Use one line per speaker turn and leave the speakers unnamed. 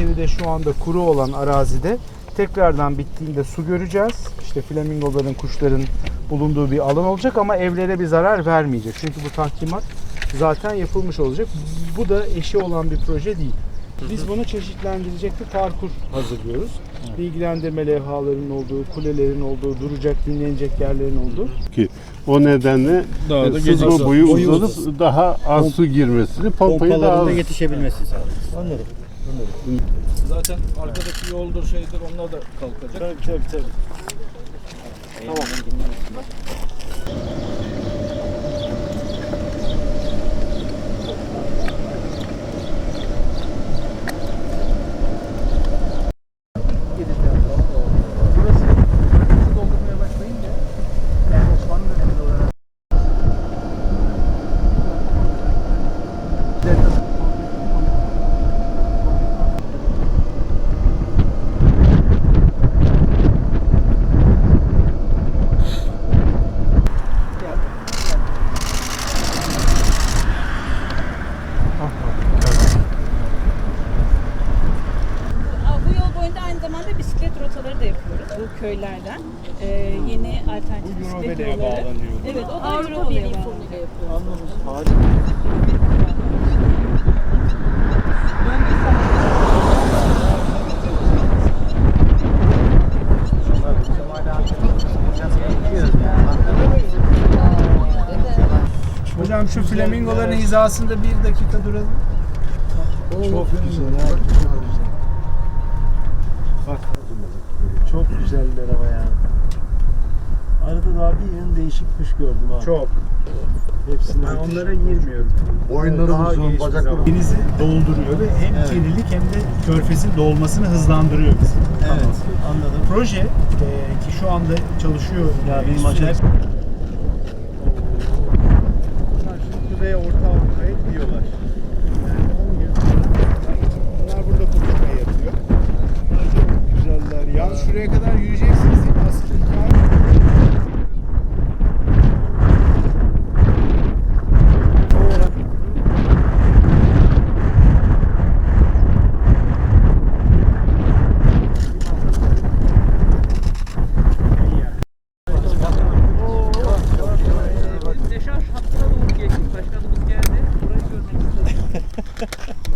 Yeri de şu anda kuru olan arazide tekrardan bittiğinde su göreceğiz. İşte flamingoların, kuşların bulunduğu bir alan olacak ama evlere bir zarar vermeyecek. Çünkü bu tahkimat zaten yapılmış olacak. Bu da eşi olan bir proje değil. Biz bunu çeşitlendirecek bir parkur hazırlıyoruz. Bilgilendirme levhalarının olduğu, kulelerin olduğu, duracak, dinlenecek yerlerin olduğu.
ki o nedenle
Daha
e,
da
sızma
geciksin.
boyu uzanıp daha az su girmesini, pompayı daha az
yetişebilmesi sağlıyor. Anladım.
Zaten arkadaki yoldur şeydir onlar da kalkacak.
Tabii tabii tabii.
Aynı zamanda bisiklet rotaları da yapıyoruz bu köylerden. Ee, yeni alternatif
Bu
bisiklet
Eurovele'ye
yolları.
bağlanıyor.
Evet o da
Avrupa Birliği
bağlanıyor.
fonuyla yapıyoruz.
Harika.
Hocam şu flamingoların hizasında bir dakika duralım.
Çok güzel. Çok güzel. Bak. Çok güzeller ama ya. Arada daha bir yığın değişik kuş gördüm ha.
Çok.
Hepsini
Ben onlara girmiyorum. Bir
bacakları.
Denizi dolduruyor ve hem
Evet.
kirlilik hem de körfezin dolmasını hızlandırıyor bizim.
Evet, anladım.
Proje e, ki şu anda çalışıyor.
Ya
e,
benim acayip
Kuzey Orta Avrupa'ya gidiyorlar. şuraya kadar yürüyeceksiniz değil mi? Asitlik var. Deşarj hattına doğru geçtik. Başkanımız geldi. Burayı görmek istedim.